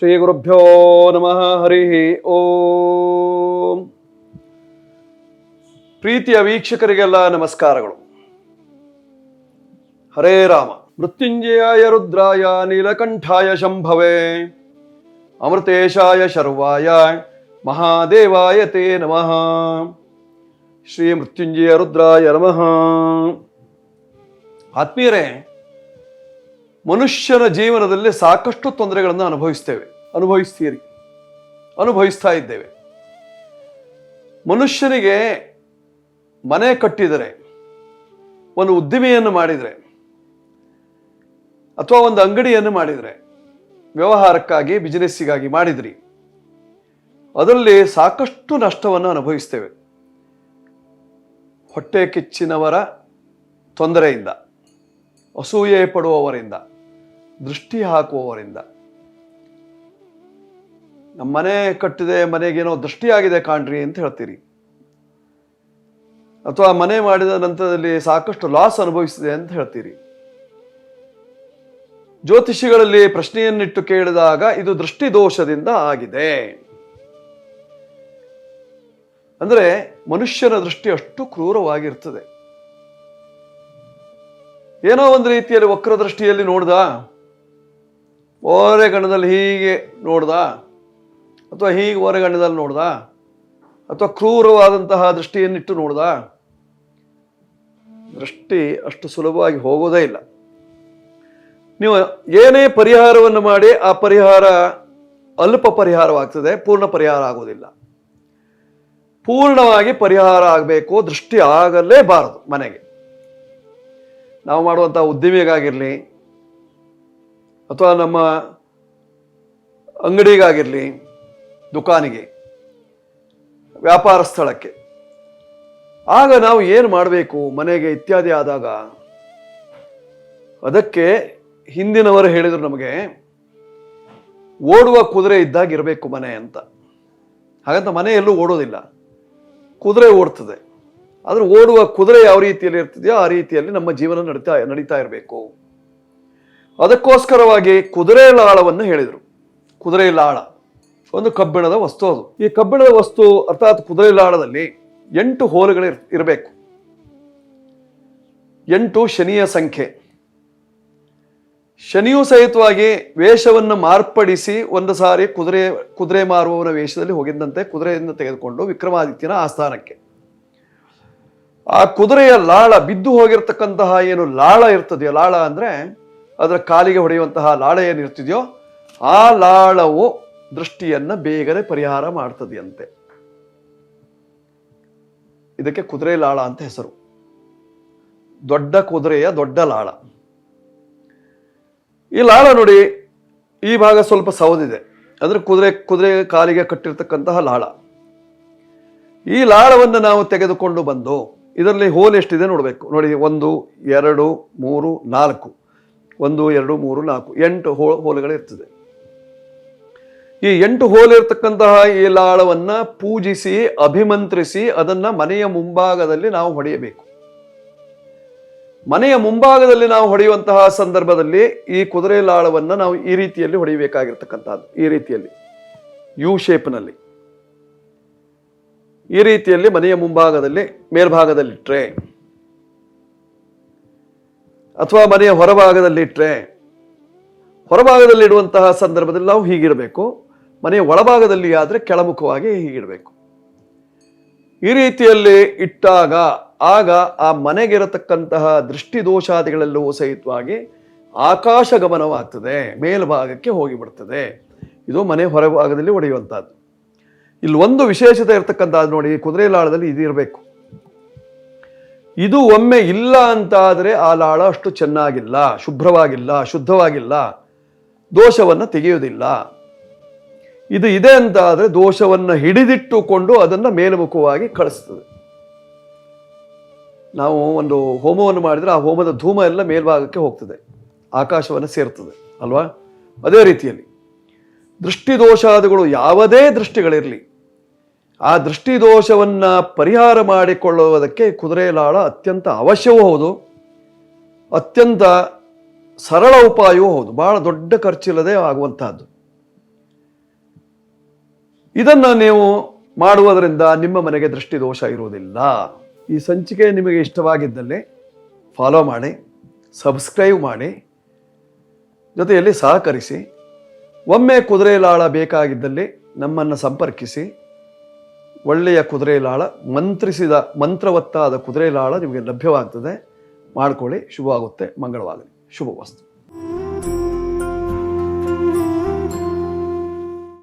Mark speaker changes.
Speaker 1: ಶ್ರೀ ಗುರುಭ್ಯೋ ನಮಃ, ಹರಿ ಓಂ. ಪ್ರೀತಿಯ ವೀಕ್ಷಕರಿಗೆಲ್ಲ ನಮಸ್ಕಾರಗಳು. ಹರೇ ರಾಮ. ಮೃತ್ಯುಂಜಯಾಯ ರುದ್ರಾಯ, ನೀಲಕಂಠಾಯ ಶಂಭವೇ. ಅಮೃತೇಶಾಯ ಶರ್ವಾಯ, ಮಹಾದೇವಾಯ ತೇ ನಮಃ. ಶ್ರೀ ಮೃತ್ಯುಂಜಯ ರುದ್ರಾಯ ನಮಃ. ಆತ್ಮೀಯರೇ ಮನುಷ್ಯನ ಜೀವನದಲ್ಲಿ ಸಾಕಷ್ಟು ತೊಂದರೆಗಳನ್ನು ಅನುಭವಿಸ್ತೇವೆ. ಅನುಭವಿಸ್ತೀರಿ. ಅನುಭವಿಸ್ತಾ ಇದ್ದೇವೆ. ಮನುಷ್ಯನಿಗೆ ಮನೆ ಕಟ್ಟಿದರೆ, ಒಂದು ಉದ್ದಿಮೆಯನ್ನು ಮಾಡಿದರೆ, ಅಥವಾ ಒಂದು ಅಂಗಡಿಯನ್ನು ಮಾಡಿದರೆ, ವ್ಯವಹಾರಕ್ಕಾಗಿ ಬಿಸಿನೆಸ್ಸಿಗಾಗಿ ಮಾಡಿದ್ರಿ. ಅದರಲ್ಲಿ ಸಾಕಷ್ಟು ನಷ್ಟವನ್ನು ಅನುಭವಿಸ್ತೇವೆ. ಹೊಟ್ಟೆ ಕಿಚ್ಚಿನವರ ತೊಂದರೆಯಿಂದ ಅಸೂಯೆ ಪಡುವವರಿಂದ ದೃಷ್ಟಿ ಹಾಕುವವರಿಂದ. ನಮ್ಮ ಮನೆ ಕಟ್ಟಿದೆ, ಮನೆಗೇನೋ ದೃಷ್ಟಿಯಾಗಿದೆ ಕಾಣ್ರಿ ಅಂತ ಹೇಳ್ತೀರಿ. ಅಥವಾ ಮನೆ ಮಾಡಿದ ನಂತರದಲ್ಲಿ ಸಾಕಷ್ಟು ಲಾಸ್ ಅನುಭವಿಸಿದೆ ಅಂತ ಹೇಳ್ತೀರಿ. ಜ್ಯೋತಿಷಿಗಳಲ್ಲಿ ಪ್ರಶ್ನೆಯನ್ನಿಟ್ಟು ಕೇಳಿದಾಗ ಇದು ದೃಷ್ಟಿ ದೋಷದಿಂದ ಆಗಿದೆ. ಅಂದ್ರೆ ಮನುಷ್ಯನ ದೃಷ್ಟಿ ಅಷ್ಟು ಕ್ರೂರವಾಗಿರ್ತದೆ. ಏನೋ ಒಂದು ರೀತಿಯಲ್ಲಿ ವಕ್ರದೃಷ್ಟಿಯಲ್ಲಿ ನೋಡ್ದ ಓರೆಗಣ್ಣದಲ್ಲಿ ಹೀಗೆ ನೋಡ್ದ? ಅಥವಾ ಹೀಗೆ ಓರೆಗಣ್ಣದಲ್ಲಿ ನೋಡ್ದ? ಅಥವಾ ಕ್ರೂರವಾದಂತಹ ದೃಷ್ಟಿಯನ್ನಿಟ್ಟು ನೋಡ್ದ? ದೃಷ್ಟಿ ಅಷ್ಟು ಸುಲಭವಾಗಿ ಹೋಗೋದೇ ಇಲ್ಲ. ನೀವು ಏನೇ ಪರಿಹಾರವನ್ನು ಮಾಡಿ ಆ ಪರಿಹಾರ ಅಲ್ಪ ಪರಿಹಾರವಾಗ್ತದೆ, ಪೂರ್ಣ ಪರಿಹಾರ ಆಗೋದಿಲ್ಲ. ಪೂರ್ಣವಾಗಿ ಪರಿಹಾರ ಆಗಬೇಕು, ದೃಷ್ಟಿ ಆಗಲೇಬಾರದು ಮನೆಗೆ. ನಾವು ಮಾಡುವಂಥ ಉದ್ದಿಮೆಗಾಗಿರಲಿ ಅಥವಾ ನಮ್ಮ ಅಂಗಡಿಗಾಗಿರಲಿ, ದುಕಾನಿಗೆ, ವ್ಯಾಪಾರ ಸ್ಥಳಕ್ಕೆ. ಆಗ ನಾವು ಏನು ಮಾಡಬೇಕು? ಮನೆಗೆ ಇತ್ಯಾದಿ ಆದಾಗ, ಅದಕ್ಕೆ ಹಿಂದಿನವರು ಹೇಳಿದರು ನಮಗೆ, ಓಡುವ ಕುದುರೆ ಇದ್ದಾಗ ಇರಬೇಕು ಮನೆ ಅಂತ. ಹಾಗಂತ ಮನೆ ಎಲ್ಲೂ ಓಡೋದಿಲ್ಲ. ಕುದುರೆ ಓಡ್ತದೆ. ಆದರೆ ಓಡುವ ಕುದುರೆ ಯಾವ ರೀತಿಯಲ್ಲಿ ಇರ್ತಿದೆಯೋ ಆ ರೀತಿಯಲ್ಲಿ ನಮ್ಮ ಜೀವನ ನಡೀತಾ ನಡೀತಾ ಇರಬೇಕು. ಅದಕ್ಕೋಸ್ಕರವಾಗಿ ಕುದುರೆ ಲಾಳವನ್ನು ಹೇಳಿದರು. ಕುದುರೆ ಲಾಳ, ಒಂದು ಕಬ್ಬಿಣದ ವಸ್ತು ಅದು. ಈ ಕಬ್ಬಿಣದ ವಸ್ತು, ಅರ್ಥಾತ್ ಕುದುರೆ ಲಾಳದಲ್ಲಿ ಎಂಟು ಹೋಲುಗಳು ಇರಬೇಕು. ಎಂಟು ಶನಿಯ ಸಂಖ್ಯೆ. ಶನಿಯು ಸಹಿತವಾಗಿ ವೇಷವನ್ನು ಮಾರ್ಪಡಿಸಿ ಒಂದು ಸಾರಿ ಕುದುರೆ ಕುದುರೆ ಮಾರುವವನ ವೇಷದಲ್ಲಿ ಹೋಗಿದ್ದಂತೆ ಕುದುರೆಯನ್ನು ತೆಗೆದುಕೊಂಡು ವಿಕ್ರಮಾದಿತ್ಯನ ಆಸ್ಥಾನಕ್ಕೆ. ಆ ಕುದುರೆಯ ಲಾಳ, ಬಿದ್ದು ಹೋಗಿರ್ತಕ್ಕಂತಹ ಏನು ಲಾಳ ಇರ್ತದೆಯೋ, ಲಾಳ ಅಂದ್ರೆ ಅದರ ಕಾಲಿಗೆ ಹೊಡೆಯುವಂತಹ ಲಾಳ ಏನಿರ್ತಿದೆಯೋ ಆ ಲಾಳವು ದೃಷ್ಟಿಯನ್ನು ಬೇಗನೆ ಪರಿಹಾರ ಮಾಡ್ತದೆಯಂತೆ. ಇದಕ್ಕೆ ಕುದುರೆ ಲಾಳ ಅಂತ ಹೆಸರು. ದೊಡ್ಡ ಕುದುರೆಯ ದೊಡ್ಡ ಲಾಳ. ಈ ಲಾಳ ನೋಡಿ ಈ ಭಾಗ ಸ್ವಲ್ಪ ಸೌದಿದೆ ಅಂದ್ರೆ ಕುದುರೆ ಕುದುರೆ ಕಾಲಿಗೆ ಕಟ್ಟಿರ್ತಕ್ಕಂತಹ ಲಾಳ. ಈ ಲಾಳವನ್ನು ನಾವು ತೆಗೆದುಕೊಂಡು ಬಂದು ಇದರಲ್ಲಿ ಹೋಲ್ ಎಷ್ಟಿದೆ ನೋಡಬೇಕು. ನೋಡಿ, ಒಂದು, ಎರಡು, ಮೂರು, ನಾಲ್ಕು. ಒಂದು, ಎರಡು, ಮೂರು, ನಾಲ್ಕು, ಎಂಟು ಹೋ, ಹೋಲುಗಳಿರ್ತದೆ. ಈ ಎಂಟು ಹೋಲಿರ್ತಕ್ಕಂತಹ ಈ ಲಾಳವನ್ನ ಪೂಜಿಸಿ, ಅಭಿಮಂತ್ರಿಸಿ ಅದನ್ನ ಮನೆಯ ಮುಂಭಾಗದಲ್ಲಿ ನಾವು ಹೊಡೆಯಬೇಕು. ಮನೆಯ ಮುಂಭಾಗದಲ್ಲಿ ನಾವು ಹೊಡೆಯುವಂತಹ ಸಂದರ್ಭದಲ್ಲಿ ಈ ಕುದುರೆ ಲಾಳವನ್ನ ನಾವು ಈ ರೀತಿಯಲ್ಲಿ ಹೊಡೆಯಬೇಕಾಗಿರ್ತಕ್ಕಂಥದ್ದು. ಈ ರೀತಿಯಲ್ಲಿ ಯು ಶೇಪ್ನಲ್ಲಿ ಈ ರೀತಿಯಲ್ಲಿ ಮನೆಯ ಮುಂಭಾಗದಲ್ಲಿ, ಮೇಲ್ಭಾಗದಲ್ಲಿಟ್ರೆ ಅಥವಾ ಮನೆಯ ಹೊರಭಾಗದಲ್ಲಿಟ್ಟರೆ ಹೊರಭಾಗದಲ್ಲಿ ಇಡುವಂತಹ ಸಂದರ್ಭದಲ್ಲಿ ನಾವು ಹೀಗಿರಬೇಕು. ಮನೆಯ ಒಳಭಾಗದಲ್ಲಿ ಆದರೆ ಕೆಳಮುಖವಾಗಿ ಹೀಗಿಡಬೇಕು ಈ ರೀತಿಯಲ್ಲಿ ಇಟ್ಟಾಗ, ಆಗ ಆ ಮನೆಗಿರತಕ್ಕಂತಹ ದೃಷ್ಟಿದೋಷಾದಿಗಳೆಲ್ಲವೂ ಸಹಿತವಾಗಿ ಆಕಾಶ ಗಮನವಾಗ್ತದೆ, ಮೇಲ್ಭಾಗಕ್ಕೆ ಹೋಗಿಬಿಡ್ತದೆ. ಇದು ಮನೆ ಹೊರಭಾಗದಲ್ಲಿ ಒಡೆಯುವಂಥದ್ದು ಇಲ್ಲಿ ಒಂದು ವಿಶೇಷತೆ ಇರತಕ್ಕಂಥದ್ದು ನೋಡಿ, ಕುದುರೆ ಲಾಳದಲ್ಲಿ ಇದು ಒಮ್ಮೆ ಇಲ್ಲ ಅಂತಾದರೆ ಆ ಲಾಳ ಅಷ್ಟು ಚೆನ್ನಾಗಿಲ್ಲ, ಶುಭ್ರವಾಗಿಲ್ಲ, ಶುದ್ಧವಾಗಿಲ್ಲ. ದೋಷವನ್ನು ತೆಗೆಯುವುದಿಲ್ಲ. ಇದು ಇದೆ ಅಂತ ಆದರೆ ದೋಷವನ್ನು ಹಿಡಿದಿಟ್ಟುಕೊಂಡು ಅದನ್ನು ಮೇಲ್ಮುಖವಾಗಿ ಕಳಿಸ್ತದೆ. ನಾವು ಒಂದು ಹೋಮವನ್ನು ಮಾಡಿದರೆ ಆ ಹೋಮದ ಧೂಮ ಎಲ್ಲ ಮೇಲ್ಭಾಗಕ್ಕೆ ಹೋಗ್ತದೆ. ಆಕಾಶವನ್ನು ಸೇರ್ತದೆ, ಅಲ್ವಾ? ಅದೇ ರೀತಿಯಲ್ಲಿ. ದೃಷ್ಟಿ ದೋಷಾದಿಗಳು ಯಾವುದೇ ದೃಷ್ಟಿಗಳಿರಲಿ ಆ ದೃಷ್ಟಿ ದೋಷವನ್ನ ಪರಿಹಾರ ಮಾಡಿಕೊಳ್ಳುವುದಕ್ಕೆ ಕುದುರೆ ಲಾಳ ಅತ್ಯಂತ ಅವಶ್ಯವೂ ಹೌದು. ಅತ್ಯಂತ ಸರಳ ಉಪಾಯವೂ ಹೌದು. ಬಹಳ ದೊಡ್ಡ ಖರ್ಚಿಲ್ಲದೆ ಆಗುವಂತಹದ್ದು. ಇದನ್ನು ನೀವು ಮಾಡುವುದರಿಂದ ನಿಮ್ಮ ಮನೆಗೆ ದೃಷ್ಟಿದೋಷ ಇರುವುದಿಲ್ಲ. ಈ ಸಂಚಿಕೆ ನಿಮಗೆ ಇಷ್ಟವಾಗಿದ್ದಲ್ಲಿ ಫಾಲೋ ಮಾಡಿ ಸಬ್ಸ್ಕ್ರೈಬ್ ಮಾಡಿ, ಜೊತೆಯಲ್ಲಿ ಸಹಕರಿಸಿ, ಒಮ್ಮೆ ಕುದುರೆ ಲಾಳ ಬೇಕಾಗಿದ್ದಲ್ಲಿ ನಮ್ಮನ್ನು ಸಂಪರ್ಕಿಸಿ ಒಳ್ಳೆಯ ಕುದುರೆ ಲಾಳ ಮಂತ್ರಿಸಿದ ಮಂತ್ರವತ್ತಾದ ಕುದುರೆ ಲಾಳ ನಿಮಗೆ ಲಭ್ಯವಾಗ್ತದೆ. ಮಾಡ್ಕೊಳ್ಳಿ. ಶುಭವಾಗುತ್ತೆ. ಮಂಗಳವಾಗಲಿ. ಶುಭವಸ್ತು